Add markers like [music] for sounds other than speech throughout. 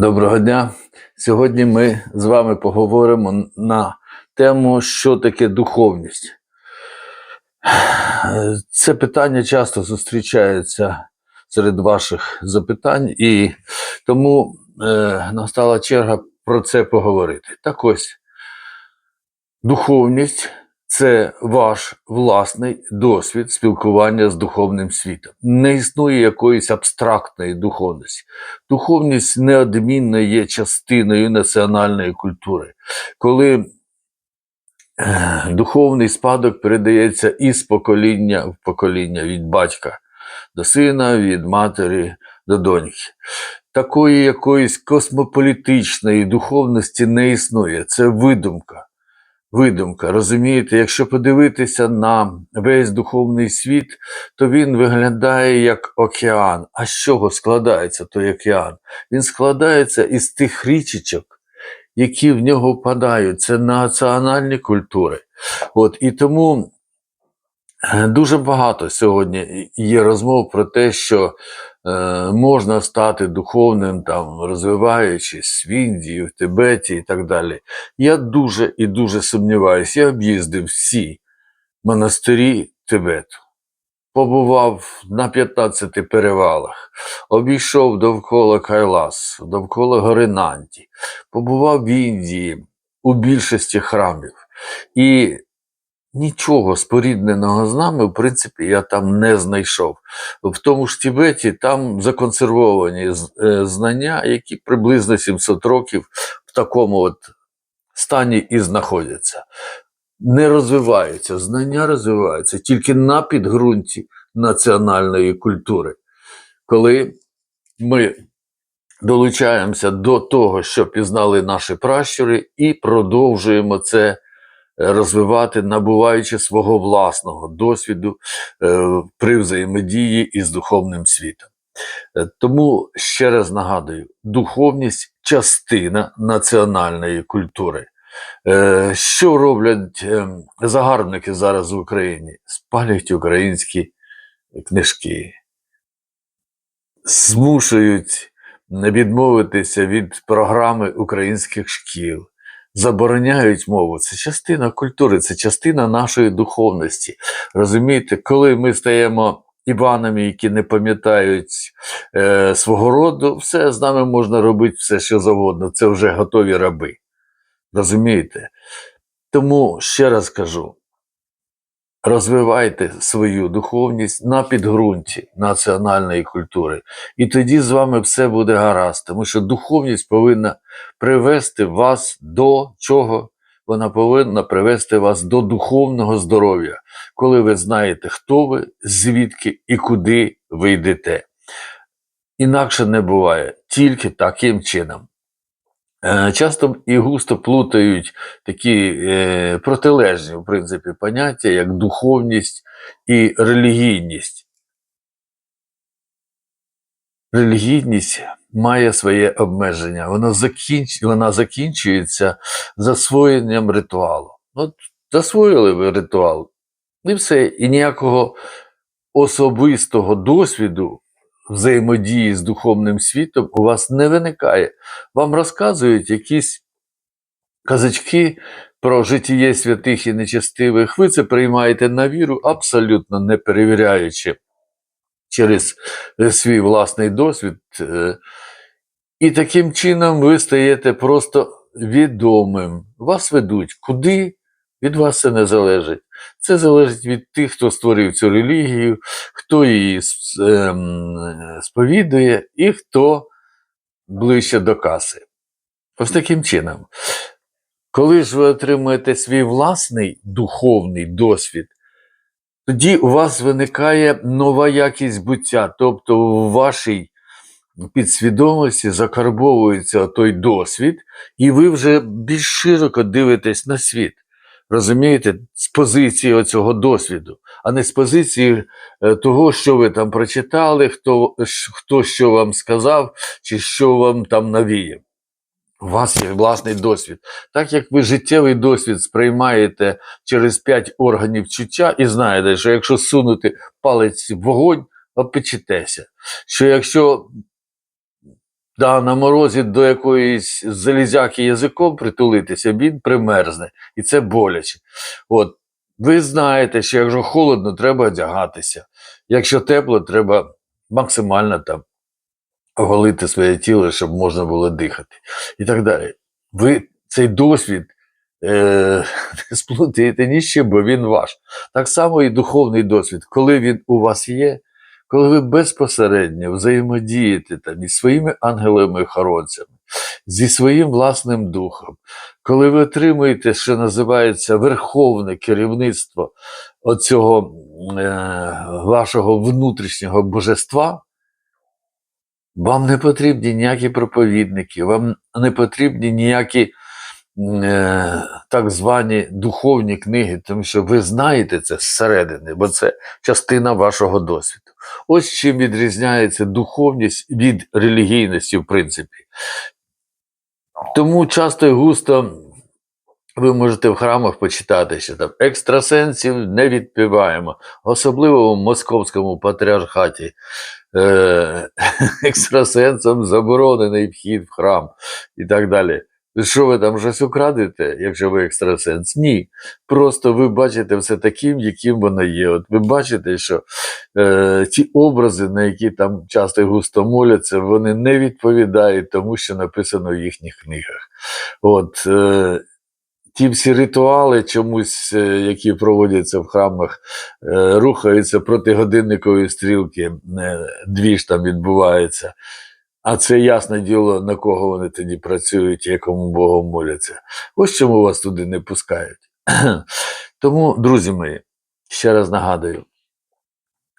Доброго дня. Сьогодні ми з вами поговоримо на тему, що таке духовність. Це питання часто зустрічається серед ваших запитань, і тому е, настала черга про це поговорити. Так ось, духовність це ваш власний досвід спілкування з духовним світом. Не існує якоїсь абстрактної духовності. Духовність неодмінно є частиною національної культури. Коли е, духовний спадок передається із покоління в покоління від батька до сина, від матері до доньки. Такої якоїсь космополітичної духовності не існує. Це видумка. Видумка, розумієте, якщо подивитися на весь духовний світ, то він виглядає як океан. А з чого складається той океан? Він складається із тих річечок, які в нього впадають. Це національні культури. От, і тому е, дуже багато сьогодні є розмов про те, що можна стати духовним, там, розвиваючись в Індії, в Тибеті і так далі. Я дуже і дуже сумніваюся. Я об'їздив всі монастирі Тибету, побував на 15 перевалах, обійшов довкола Кайлас, довкола гори Нанті, побував в Індії у більшості храмів. І нічого спорідненого з нами, в принципі, я там не знайшов. В тому ж Тібеті там законсервовані е, знання, які приблизно 700 років в такому от стані і знаходяться. Не розвиваються, знання розвиваються тільки на підґрунті національної культури. Коли ми долучаємося до того, що пізнали наші пращури, і продовжуємо це розвивати, набуваючи свого власного досвіду е, при взаємодії із духовним світом. Е, Тому ще раз нагадую: духовність частина національної культури. Е, Що роблять загарбники зараз в Україні? Спалюють українські книжки, змушують відмовитися від програми українських шкіл, забороняють мову. Це частина культури, це частина нашої духовності. Розумієте, коли ми стаємо Іванами, які не пам'ятають е, свого роду, все з нами можна робити все, що завгодно. Це вже готові раби. Розумієте? Тому ще раз кажу: розвивайте свою духовність на підґрунті національної культури. І тоді з вами все буде гаразд, тому що духовність повинна привести вас до чого? Вона повинна привести вас до духовного здоров'я, коли ви знаєте, хто ви, звідки і куди ви йдете. Інакше не буває тільки таким чином. Е, Часто і густо плутають такі е, протилежні, в принципі, поняття, як духовність і релігійність. Релігійність має своє обмеження, вона, закінч... вона закінчується засвоєнням ритуалу. От засвоїли ви ритуал, і все, і ніякого особистого досвіду взаємодії з духовним світом у вас не виникає. Вам розказують якісь казачки про житіє святих і нечестивих. Ви це приймаєте на віру, абсолютно не перевіряючи через е, свій власний досвід. Е, І таким чином ви стаєте просто відомим. Вас ведуть куди, від вас це не залежить. Це залежить від тих, хто створив цю релігію, хто її ем, сповідує і хто ближче до каси. Ось таким чином. Коли ж ви отримуєте свій власний духовний досвід, тоді у вас виникає нова якість буття, тобто у вашій підсвідомості закарбовується той досвід, і ви вже більш широко дивитесь на світ. Розумієте, з позиції оцього досвіду, а не з позиції е, того, що ви там прочитали, хто, хто що вам сказав, чи що вам там навіяв. У вас є власний досвід. Так як ви життєвий досвід сприймаєте через п'ять органів чуття і знаєте, що якщо сунути палець в вогонь, опечетеся. Що якщо да, на морозі до якоїсь залізяки язиком притулитися, він примерзне. І це боляче. От. Ви знаєте, що якщо холодно, треба одягатися. Якщо тепло, треба максимально там оголити своє тіло, щоб можна було дихати. І так далі. Ви цей досвід е, [laughs] не сплутаєте ні з чим, бо він ваш. Так само і духовний досвід, коли він у вас є, коли ви безпосередньо взаємодієте там із своїми ангелами-охоронцями, зі своїм власним духом, коли ви отримуєте, що називається верховне керівництво оцього е, вашого внутрішнього божества, вам не потрібні ніякі проповідники, вам не потрібні ніякі е, так звані духовні книги, тому що ви знаєте це зсередини, бо це частина вашого досвіду. Ось чим відрізняється духовність від релігійності, в принципі. Тому часто і густо ви можете в храмах почитати, що там екстрасенсів не відпіваємо, особливо в московському патріархаті. Е, [laughs] екстрасенсам заборонений вхід в храм і так далі. Що ви там щось украдете, якщо ви екстрасенс? Ні. Просто ви бачите все таким, яким воно є. От ви бачите, що е, ті образи, на які там часто густо моляться, вони не відповідають тому, що написано в їхніх книгах. От, е, ті всі ритуали, чомусь, е, які проводяться в храмах, е, рухаються проти годинникової стрілки, е, дві ж там відбувається. А це ясне діло, на кого вони тоді працюють, якому Богу моляться. Ось чому вас туди не пускають. [clears throat] Тому, друзі мої, ще раз нагадую: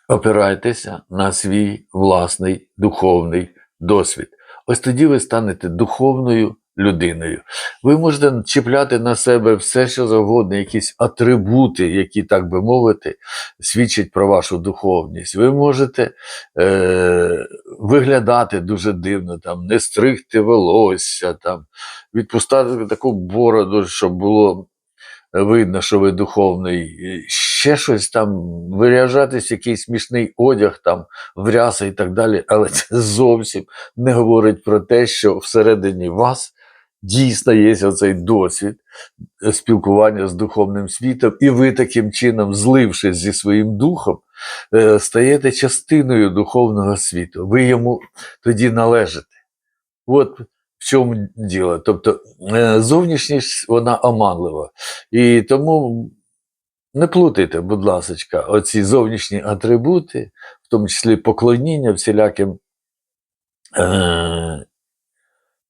опирайтеся на свій власний духовний досвід. Ось тоді ви станете духовною людиною. Ви можете чіпляти на себе все, що завгодно, якісь атрибути, які, так би мовити, свідчать про вашу духовність. Ви можете е, виглядати дуже дивно, там, не стригти волосся, там, відпускати таку бороду, щоб було видно, що ви духовний, ще щось там, виряжатись якийсь смішний одяг, там, вряса і так далі, але це зовсім не говорить про те, що всередині вас дійсно є оцей досвід спілкування з духовним світом, і ви таким чином, злившись зі своїм духом, е, стаєте частиною духовного світу. Ви йому тоді належите. От в чому діло. Тобто е, зовнішність вона оманлива. І тому не плутайте, будь ласка, оці зовнішні атрибути, в тому числі поклоніння всіляким е-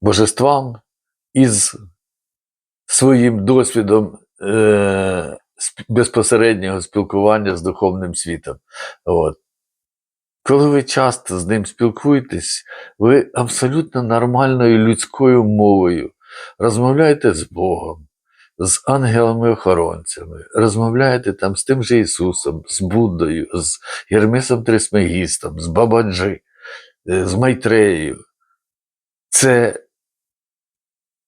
божествам із своїм досвідом е- безпосереднього спілкування з духовним світом. От. Коли ви часто з ним спілкуєтесь, ви абсолютно нормальною людською мовою розмовляєте з Богом, з ангелами-охоронцями, розмовляєте там з тим же Ісусом, з Буддою, з Гермесом Трисмегістом, з Бабаджи, е, з Майтреєю. Це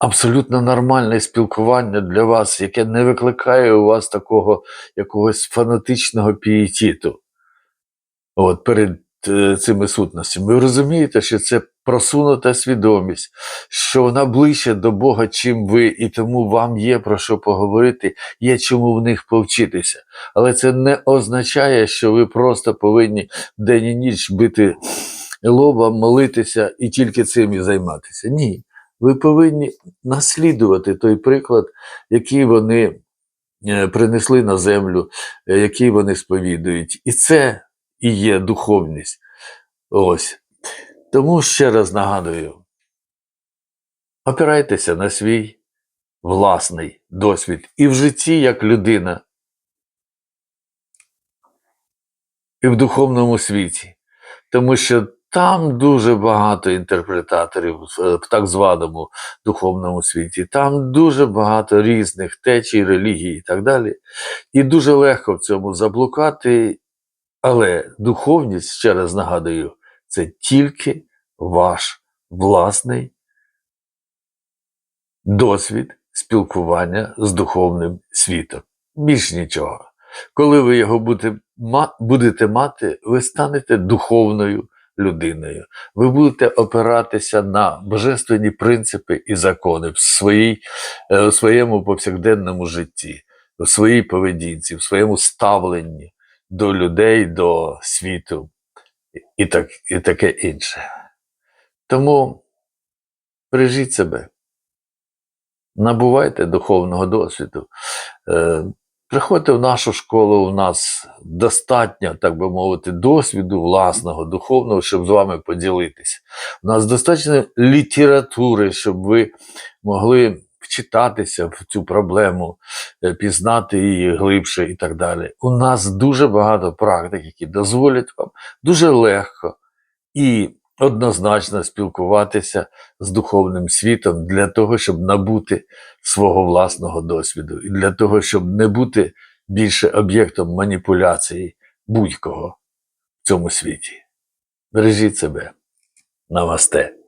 абсолютно нормальне спілкування для вас, яке не викликає у вас такого якогось фанатичного пієтіту от, перед е, цими сутностями. Ви розумієте, що це просунута свідомість, що вона ближче до Бога, чим ви, і тому вам є про що поговорити, є чому в них повчитися. Але це не означає, що ви просто повинні день і ніч бити лобом, молитися і тільки цим і займатися. Ні. Ви повинні наслідувати той приклад, який вони е, принесли на землю, е, який вони сповідують. І це і є духовність. Ось. Тому ще раз нагадую: опирайтеся на свій власний досвід і в житті як людина, і в духовному світі. Тому що там дуже багато інтерпретаторів в в так званому духовному світі, там дуже багато різних течій, релігій і так далі. І дуже легко в цьому заблукати але духовність, ще раз нагадую, це тільки ваш власний досвід спілкування з духовним світом. Більш нічого. Коли ви його будете мати, ви станете духовною людиною. Ви будете опиратися на божественні принципи і закони в, своїй, е, в своєму повсякденному житті, в своїй поведінці, в своєму ставленні до людей, до світу і, так, і таке інше. Тому бережіть себе, набувайте духовного досвіду. Приходьте в нашу школу, у нас достатньо, так би мовити, досвіду власного, духовного, щоб з вами поділитися. У нас достатньо літератури, щоб ви могли вчитатися в цю проблему, е, пізнати її глибше і так далі. У нас дуже багато практик, які дозволять вам дуже легко і однозначно спілкуватися з духовним світом для того, щоб набути свого власного досвіду, і для того, щоб не бути більше об'єктом маніпуляції будь-кого в цьому світі. Бережіть себе. Намасте.